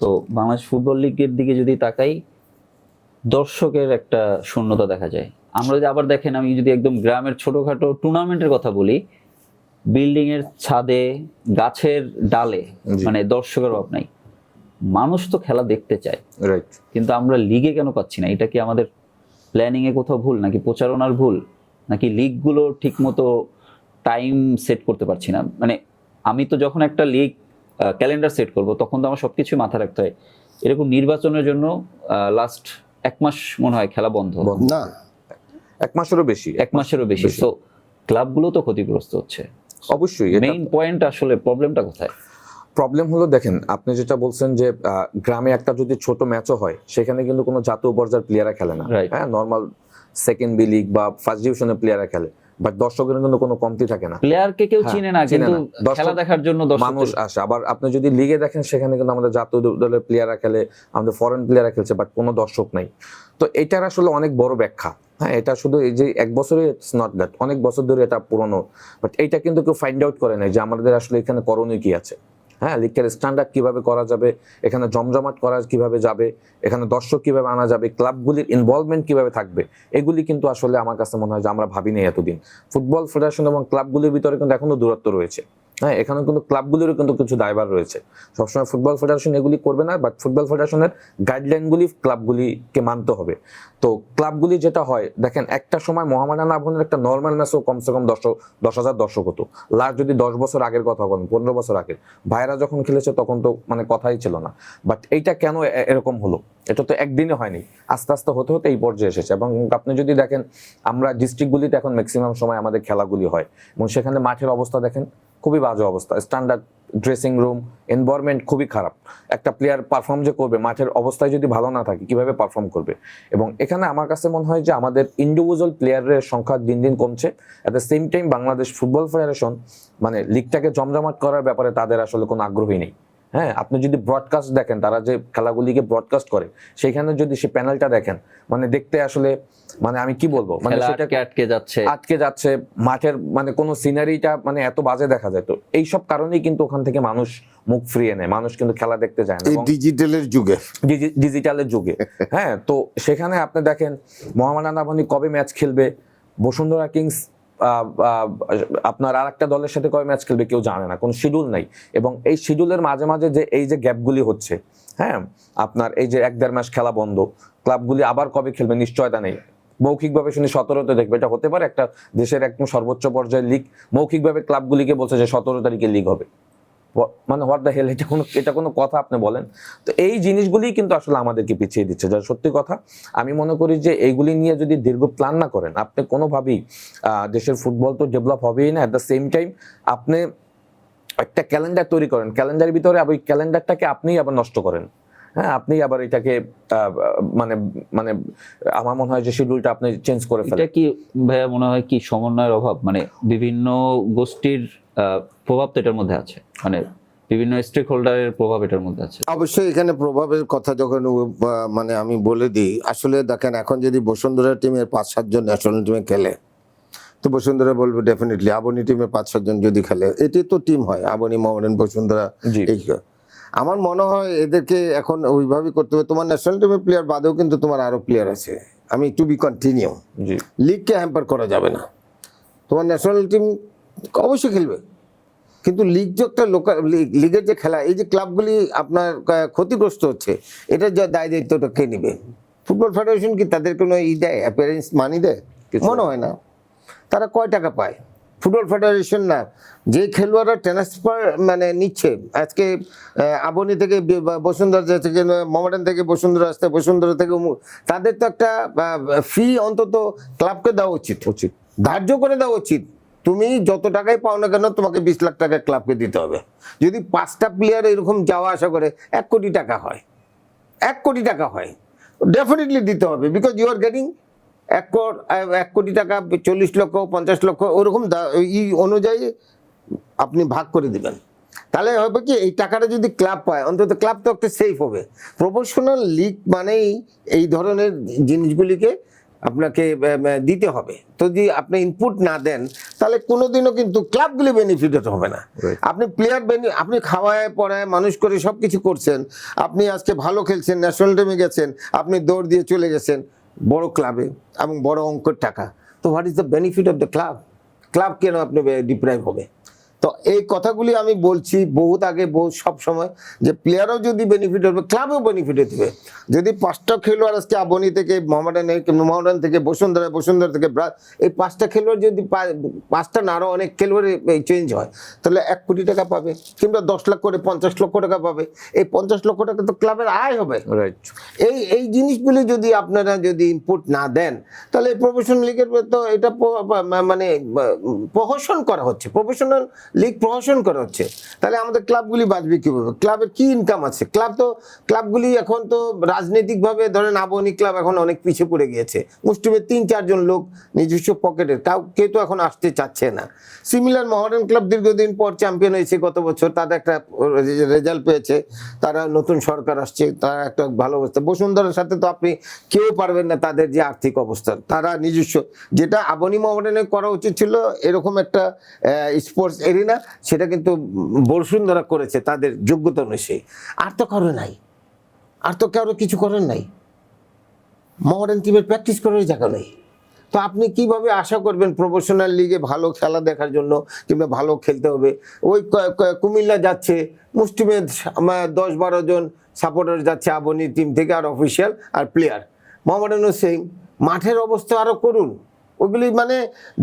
তো বাংলাদেশ ফুটবল লিগের দিকে যদি তাকাই দর্শকের একটা শূন্যতা দেখা যায়। আমরা যদি আবার দেখেন আমি যদি একদম গ্রামের ছোটখাটো টুর্নামেন্টের কথা বলি বিল্ডিং এর ছাদে গাছের ডালে মানে দর্শকের অভাব নাই। মানুষ তো খেলা দেখতে চায়। রাইট কিন্তু আমরা লিগে কেন পাচ্ছি না? এটা কি আমাদের প্ল্যানিং এ কোথাও ভুল নাকি প্রচারণার ভুল? নাকি লিগগুলো ঠিক মতো টাইম সেট করতে পারছি না? মানে আমি তো যখন একটা লিগ ক্যালেন্ডার সেট করব তখন তো আমার সবকিছু মাথায় রাখতে হয়। এরকম নির্বাচনের জন্য লাস্ট এক মাস মনে হয় খেলা বন্ধ। না এক মাসেরও বেশি। এক মাসেরও বেশি। তো ক্লাবগুলো তো ক্ষতিগ্রস্ত হচ্ছে। অবশ্যই মেইন পয়েন্ট আসলে প্রবলেমটা কোথায়? প্রবলেম হলো দেখেন আপনি যেটা বলছেন যে আহ, গ্রামে একটা যদি ছোট ম্যাচও হয় সেখানে কিন্তু কোনো জাতীয় পর্যায়ের প্লেয়াররা খেলে না. হ্যাঁ নর্মাল সেকেন্ড বি লিগ বা ফার্স্ট ডিভিশনের প্লেয়াররা খেলে। বাট দর্শকের কিন্তু কোনো কমতি থাকে না। প্লেয়ারকে কেউ হ্যাঁ, চিনে না কিন্তু খেলা দেখার জন্য মানুষ আসে। আবার আপনি যদি লিগে দেখেন সেখানে কিন্তু আমাদের জাতীয় দলের প্লেয়াররা খেলে আমাদের ফরেন প্লেয়াররা খেলছে বাট কোনো দর্শক নাই। তো এটার আসলে অনেক বড় ব্যাখ্যা। হ্যাঁ এটা শুধু এই যে এক বছরে ইটস নট দ্যাট অনেক বছর ধরে এটা পুরনো। বাট এইটা কিন্তু কেউ ফাইন্ড আউট করে নাই যে আমাদের আসলে এখানে করণীয় কি আছে। হ্যাঁ লিগের স্ট্যান্ডার্ড কীভাবে করা যাবে, এখানে জমজমাট করা কীভাবে যাবে, এখানে দর্শক কীভাবে আনা যাবে, ক্লাবগুলির ইনভলভমেন্ট কীভাবে থাকবে, এগুলি কিন্তু আসলে আমার কাছে মনে হয় যে আমরা ভাবিনি এতদিন। ফুটবল ফেডারেশন এবং ক্লাবগুলির ভিতরে কিন্তু এখনও দূরত্ব রয়েছে। হ্যাঁ এখানে কিন্তু ক্লাবগুলিরও কিন্তু কিছু দায়ভার রয়েছে। সবসময় ফুটবল ফেডারেশন এগুলি করবে না বাট ফুটবল ফেডারেশনের গাইডলাইনগুলি ক্লাবগুলিকে মানতে হবে। তো ক্লাবগুলি যেটা হয়, দেখেন একটা সময় মোহামেডান আবহানের একটা নর্মাল ম্যাচও কমসে কম দশ দশ হাজার দর্শক হতো। লাস্ট যদি দশ বছর আগের কথা বলেন, পনেরো বছর আগের ভাইরা যখন খেলেছে তখন তো মানে কথাই ছিল না। বাট এইটা কেন এরকম হলো? এটা তো একদিনে হয়নি, আস্তে আস্তে হতে হতে এই পর্যায়ে এসেছে। এবং আপনি যদি দেখেন, আমরা ডিস্ট্রিক্টগুলিতে এখন ম্যাক্সিমাম সময় আমাদের খেলাগুলি হয়। এবং সেখানে মাঠের অবস্থা দেখেন খুবই বাজে অবস্থা। স্ট্যান্ডার্ড ড্রেসিং রুম এনভায়রনমেন্ট খুবই খারাপ। একটা প্লেয়ার পারফর্ম যে করবে, মাঠের অবস্থায় যদি ভালো না থাকে, কীভাবে পারফর্ম করবে? এবং এখানে আমার কাছে মনে হয় যে আমাদের ইন্ডিভিজুয়াল প্লেয়ারের সংখ্যা দিন দিন কমছে। At the same time Bangladesh football federation মানে লিগটাকে জমজমাট করার ব্যাপারে তাদের আসলে কোনো আগ্রহই নেই। হ্যাঁ আপনি যদি ব্রডকাস্ট দেখেন তারা যে খেলাগুলিকে ব্রডকাস্ট করে সেখানে যদি সে প্যানেলটা দেখেন মানে দেখতে আসলে মানে আমি কি বলব মানে আটকে যাচ্ছে। আটকে যাচ্ছে মাঠের মানে কোনো সিনারিটা মানে এত বাজে দেখা যায়। তো এইসব কারণেই কিন্তু ওখান থেকে মানুষ মুখ ফিরিয়ে নেয় মানুষ কিন্তু খেলা দেখতে যায় না। ডিজিটালের যুগে। ডিজিটালের যুগে। হ্যাঁ তো সেখানে আপনি দেখেন মোহামেডান আবানি কবে ম্যাচ খেলবে বসুন্ধরা কিংস আপনার আর একটা দলের সাথে কবে ম্যাচ খেলবে কেউ জানে না, কোনো শিডিউল নাই। এবং এই শিডিউলের মাঝে মাঝে যে, এই যে গ্যাপগুলি হচ্ছে হ্যাঁ? আপনার এই যে এক দেড় মাস খেলা বন্ধ ক্লাবগুলি আবার কবে খেলবে নিশ্চয়তা নেই। মৌখিকভাবে শুনি সতেরোতে দেখবে, এটা হতে পারে একটা দেশের একদম সর্বোচ্চ পর্যায়ের লিগ মৌখিকভাবে ক্লাবগুলিকে বলছে যে সতেরো তারিখে লিগ হবে। মানে হোয়াট দ্য হেল এটা কোনো এটা কোনো কথা আপনি বলেন? তো এই জিনিসগুলি কিন্তু আসলে আমাদেরকে পিছিয়ে দিচ্ছে, যা সত্যি কথা। আমি মনে করি যে এইগুলি নিয়ে যদি দীর্ঘ প্ল্যান না করেন, আপনি কোনোভাবেই দেশের ফুটবল তো ডেভেলপ হবেই না অ্যাট দ্য সেম টাইম আপনি একটা ক্যালেন্ডার তৈরি করেন। ক্যালেন্ডারের ভিতরে ওই ক্যালেন্ডারটাকে আপনিই আবার নষ্ট করেন। হ্যাঁ আপনি আবার এটাকে আহ, মানে মানে আমার মনে হয় যে শিডিউলটা আপনি চেঞ্জ করে ফেলেন। এটা কি ভাইয়া মনে হয় কি সমন্বয়ের অভাব? মানে বিভিন্ন গোষ্ঠীর আহ, প্রভাব তো এটার মধ্যে আছে। মানে বিভিন্ন স্টেক হোল্ডারের প্রভাব এটার মধ্যে আছে। অবশ্যই এখানে প্রভাবের কথা যখন মানে আমি বলে দিই আসলে দেখেন এখন যদি বসুন্ধরা টিমের পাঁচ সাতজন ন্যাশনাল টিমে খেলে তো বসুন্ধরা বলবে ডেফিনেটলি আবনি টিমের পাঁচ সাতজন যদি খেলে এটি তো টিম হয় আবনি মোহামেডান বসুন্ধরা এই আমার মনে হয় এদেরকে এখন ওইভাবেই করতে হবে। তোমার ন্যাশনাল টিমের প্লেয়ার বাদেও কিন্তু তোমার আরও প্লেয়ার আছে। আমি টু বি কন্টিনিউ লিগকে হ্যাম্পার করা যাবে না। তোমার ন্যাশনাল টিম অবশ্যই খেলবে। কিন্তু লিগ যে একটা লোকাল লিগের যে খেলা এই যে ক্লাবগুলি আপনার ক্ষতিগ্রস্ত হচ্ছে এটার যা দায় দায়িত্বটা কে নিবে? ফুটবল ফেডারেশন কি তাদের কোনো ই দেয় অ্যাপিয়ারেন্স মানি দেয়? মনে হয় না। তারা কয় টাকা পায়? ফুটবল ফেডারেশন না যে খেলোয়াড়রা ট্রান্সফার মানে নিচ্ছে আজকে আবনি থেকে বসুন্ধরা থেকে মোহামেডান থেকে বসুন্ধরা আসতে বসুন্ধরা থেকে তাদের তো একটা ফি অন্তত ক্লাবকে দেওয়া উচিত। উচিত। ধার্য করে দেওয়া উচিত। তুমি যত টাকাই পাও না কেন তোমাকে বিশ লাখ টাকা ক্লাবকে দিতে হবে। যদি পাঁচটা প্লেয়ার এরকম যাওয়া আসা করে এক কোটি টাকা হয়। এক কোটি টাকা হয়। ডেফিনেটলি দিতে হবে বিকজ ইউ আর গেটিং এক কোট এক কোটি টাকা চল্লিশ লক্ষ পঞ্চাশ লক্ষ ওরকম ই অনুযায়ী আপনি ভাগ করে দিবেন। তাহলে হবে কি এই টাকাটা যদি ক্লাব পায় অন্তত ক্লাব তো একটা সেফ হবে। প্রফেশনাল লিগ মানেই এই ধরনের জিনিসগুলিকে আপনাকে দিতে হবে। তো যদি আপনি ইনপুট না দেন তাহলে কোনোদিনও কিন্তু ক্লাবগুলি বেনিফিটেড হবে না। আপনি প্লেয়ার বেনি আপনি খাওয়ায় পড়ায় মানুষ করে সব কিছু করছেন আপনি আজকে ভালো খেলছেন ন্যাশনাল টিমে গেছেন আপনি দৌড় দিয়ে চলে গেছেন বড় ক্লাবে এবং বড় অঙ্কের টাকা। তো what is the benefit of the club club কেন আপনি ডিপ্রাইভ হবে? তো এই কথাগুলি আমি বলছি বহুত আগে বহু সব সময় যে প্লেয়ারও যদি বেনিফিট হবে ক্লাবও বেনিফিট দেবে। যদি পাঁচটা খেলোয়াড় আজকে আবনি থেকে মোহামেডান মোহামেডান থেকে বসুন্ধরা বসুন্ধরা থেকে এই পাঁচটা খেলোয়াড় যদি পাঁচটা না আরও অনেক খেলোয়াড় চেঞ্জ হয় তাহলে এক কোটি টাকা পাবে কিংবা দশ লাখ করে পঞ্চাশ লক্ষ টাকা পাবে। এই পঞ্চাশ লক্ষ টাকা তো ক্লাবের আয় হবে। এই এই জিনিসগুলি যদি আপনারা যদি ইনপুট না দেন তাহলে প্রফেশনাল লিগের তো এটা মানে প্রহসন করা হচ্ছে। প্রফেশনাল লিগ প্রহসন করা হচ্ছে তাহলে আমাদের ক্লাবগুলি বাঁচবে কীভাবে? ক্লাবের কি ইনকাম আছে? ক্লাব তো, ক্লাবগুলি এখন তো রাজনৈতিকভাবে ধরেন আবহনী ক্লাব এখন অনেক পিছিয়ে পড়ে গিয়েছে। মুষ্টিমের তিন, চারজন লোক নিজস্ব পকেটের কাউ কেউ তো এখন আসতে চাচ্ছে না। সিমিলার মহারণ ক্লাব দীর্ঘদিন পর চ্যাম্পিয়ন হয়েছে গত বছর, তাদের একটা রেজাল্ট পেয়েছে, তারা নতুন সরকার আসছে, তারা একটা ভালো অবস্থা। বসুন্ধরার সাথে তো আপনি কেউ পারবেন না তাদের যে আর্থিক অবস্থা, তারা নিজস্ব, যেটা আবনি মহারণে করা উচিত ছিল, এরকম একটা স্পোর্টস এরিনা সেটা কিন্তু বসুন্ধরা করেছে, তাদের যোগ্যতা অনুযায়ী আর তো কারও নাই। আর তো কারও কিছু করেন নাই। মডার্ন টিমের প্র্যাকটিস করার জায়গা নেই। তো আপনি কীভাবে আশা করবেন প্রফেশনাল লিগে ভালো খেলা দেখার জন্য কিংবা ভালো খেলতে হবে? ওই কুমিল্লা যাচ্ছে মুষ্টিমের দশ বারো জন সাপোর্টার যাচ্ছে, আবনি টিম থেকে, আর অফিসিয়াল আর প্লেয়ার মোহামেডানও সেম মাঠের অবস্থা আরও করুন। ওগুলি মানে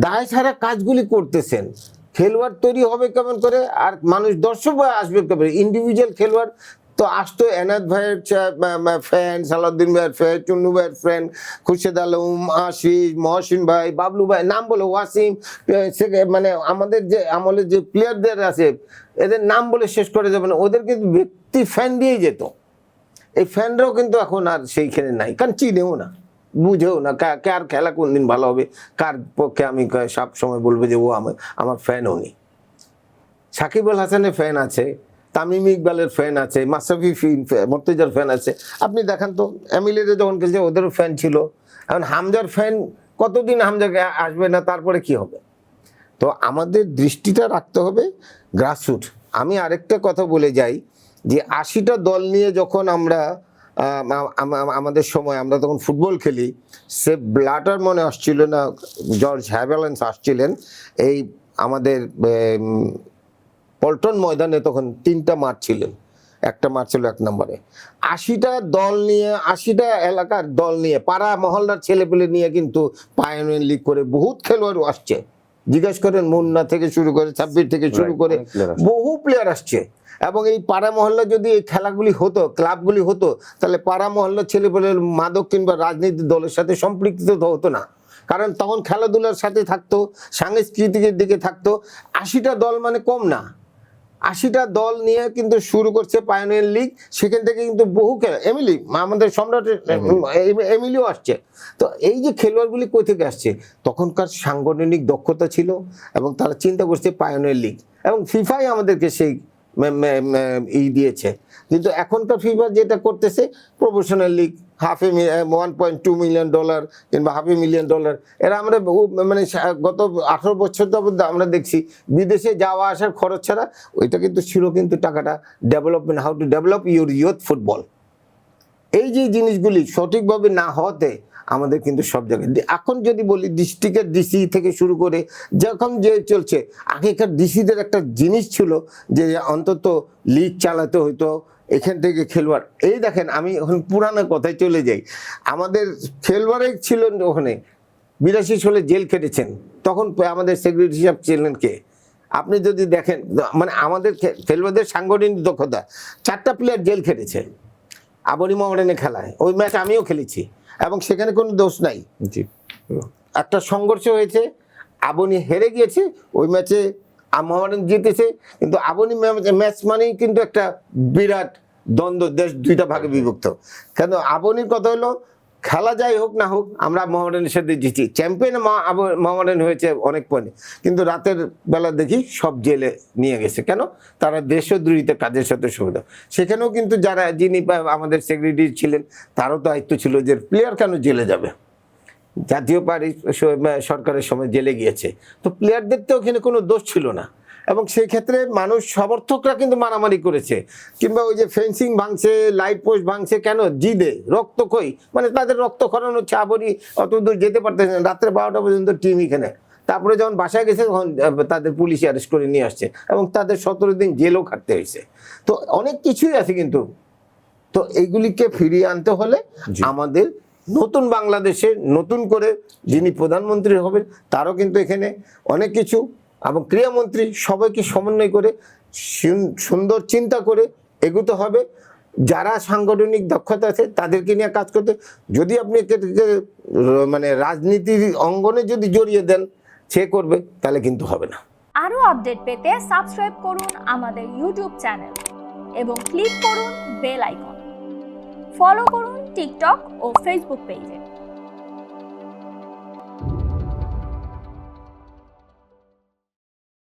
দায় ছাড়া কাজগুলি করতেছেন। খেলোয়াড় তৈরি হবে কেমন করে? আর মানুষ দর্শক আসবে কেমন ইন্ডিভিজুয়াল খেলোয়াড় তো আসতো এনাদ ভাইয়ের ফ্যান সালাউদ্দিন ভাইয়ের ফ্যান চুন্নু ভাইয়ের ফ্যান খুরশেদ আলম, আশিস, মহসিন ভাই, বাবলু ভাই, নাম বলে ওয়াসিম মানে আমাদের যে আমলের যে প্লেয়ারদের আছে, এদের নাম বলে শেষ করে যাবে না। ওদের কিন্তু ব্যক্তি ফ্যান দিয়েই যেত। এই ফ্যানরাও কিন্তু এখন আর সেইখানে নাই। কারণ চিনেও না। বুঝেও না কার খেলা কোন দিন ভালো হবে? কার পক্ষে আমি সব সময় বলব যে ও আমার আমার ফ্যান নেই সাকিব আল হাসানের ফ্যান আছে তামিম ইকবালের ফ্যান আছে মাসাফি মর্তুজার ফ্যান আছে। আপনি দেখান তো এমিলেটে যখন খেলছে ওদেরও ফ্যান ছিল। এখন হামজার ফ্যান কতদিন হামজাকে আসবে না তারপরে কি হবে? তো আমাদের দৃষ্টিটা রাখতে হবে গ্রাসরুট আমি আরেকটা কথা বলে যাই যে আশিটা দল নিয়ে যখন আমরা আম, আম- আম- আমাদের সময় আমরা তখন ফুটবল খেলি। সে ব্লাটার মনে আসছিল না জর্জ হ্যাভেলেন্স আসছিলেন। এই আমাদের পল্টন ময়দানে তখন তিনটা মাঠ ছিলেন একটা মাঠ ছিল এক নম্বরে। আশিটা দল নিয়ে আশিটা এলাকার দল নিয়ে পাড়া মহল্লার ছেলেপেলে নিয়ে কিন্তু পায়নিয়ার লিগ করে বহুত খেলোয়াড় আসছে। জিজ্ঞেস করেন মুন্না থেকে শুরু করে ছাব্বিশ থেকে শুরু করে। বহু প্লেয়ার আসছে। এবং এই পাড়া মহল্লা যদি এই খেলাগুলি হতো ক্লাবগুলি হতো তাহলে পাড়া মহল্লার ছেলেপেলে মাদক কিংবা রাজনীতি দলের সাথে সম্পৃক্ত হতো না। কারণ তখন খেলাধুলার সাথে থাকতো সাংস্কৃতিকের দিকে থাকতো। আশিটা দল মানে কম না। আশিটা দল নিয়ে কিন্তু শুরু করছে পায়োনিয়ার লিগ সেখান থেকে কিন্তু বহু খেলা এমিলি আমাদের সম্রাট এমিলিও আসছে। তো এই যে খেলোয়াড়গুলি কই থেকে আসছে? তখনকার সাংগঠনিক দক্ষতা ছিল এবং তারা চিন্তা করছে পায়োনিয়ার লিগ এবং ফিফাই আমাদেরকে সেই ই দিয়েছে। কিন্তু এখনকার ফিফা যেটা করতেছে professional league half a one point two million dollar কিংবা হাফ এ মিলিয়ন ডলার এরা আমরা মানে গত আঠারো বছর যাবত আমরা দেখছি, বিদেশে যাওয়া আসার খরচ ছাড়া ওইটা কিন্তু ছিল কিন্তু টাকাটা development how to develop your youth football এই যে জিনিসগুলি সঠিকভাবে না হওয়াতে আমাদের কিন্তু সব জায়গায়। এখন যদি বলি ডিস্ট্রিক্টের ডিসি থেকে শুরু করে যখন যে চলছে, আগেকার ডিসিদের একটা জিনিস ছিল যে অন্তত লিগ চালাতে হইতো, এখান থেকে খেলোয়াড়। এই দেখেন, আমি এখন পুরানো কথায় চলে যাই। আমাদের খেলোয়াড়ে ছিল ওখানে, বিরাশি সালে জেল কেটেছেন তখন আমাদের সেক্রেটারি সাহেব ছিলেন কে? আপনি যদি দেখেন মানে আমাদের খেলোয়াড়দের সাংগঠনিক দক্ষতা, চারটা প্লেয়ার জেল খেটেছে। আবরি খেলায়। ওই ম্যাচ আমিও খেলেছি। এবং সেখানে কোনো দোষ নাই। জি। একটা সংঘর্ষ হয়েছে আবনি হেরে গিয়েছে ওই ম্যাচে মোহামেডান জিতেছে কিন্তু আবনি ম্যাচ মানেই কিন্তু একটা বিরাট দ্বন্দ্ব দেশ দুইটা ভাগে বিভক্ত। কেন? আবনির কথা হলো খেলা যাই হোক না হোক, আমরা মোহামেডানের সাথে জিতি চ্যাম্পিয়ন মোহামেডান হয়েছে অনেক পয়েন্ট কিন্তু রাতের বেলা দেখি সব জেলে নিয়ে গেছে। কেন? তারা দেশদ্রোহিত কাজের সাথে সুবিধা সেখানেও কিন্তু যারা, যিনি আমাদের সেক্রেটারি ছিলেন, তারও দায়িত্ব ছিল যে প্লেয়ার কেন জেলে যাবে? জাতীয় পার্টি সরকারের সময় জেলে গিয়েছে। তো প্লেয়ারদের তো ওখানে কোনো দোষ ছিল না। এবং সেই ক্ষেত্রে মানুষ সমর্থকরা কিন্তু মারামারি করেছে। কিংবা ওই যে ফেন্সিং ভাঙছে লাইট পোস্ট ভাঙছে কেন? জিদে রক্ত কই? মানে তাদের রক্ত খরানো হচ্ছে আবরি অত দূর যেতে পারতেছে না। রাত্রে বারোটা পর্যন্ত টিম এখানে। তারপরে যখন বাসায় গেছে তখন তাদের পুলিশ অ্যারেস্ট করে নিয়ে আসছে এবং তাদের সতেরো দিন জেলও খাটতে হয়েছে। তো অনেক কিছুই আছে কিন্তু। তো এইগুলিকে ফিরিয়ে আনতে হলে আমাদের নতুন বাংলাদেশে নতুন করে যিনি প্রধানমন্ত্রী হবেন তারও কিন্তু এখানে অনেক কিছু এবং ক্রীড়ামন্ত্রী সবাইকে সমন্বয় করে সুন্দর চিন্তা করে এগুতে হবে। যারা সাংগঠনিক দক্ষতা আছে, তাদেরকে নিয়ে কাজ করতে। যদি আপনি মানে রাজনীতির অঙ্গনে যদি জড়িয়ে দেন, সে করবে, তাহলে কিন্তু হবে না। আরও আপডেট পেতে সাবস্ক্রাইব করুন আমাদের ইউটিউব চ্যানেল এবং ক্লিক করুন বেল আইকন। ফলো করুন টিকটক ও ফেসবুক পেজে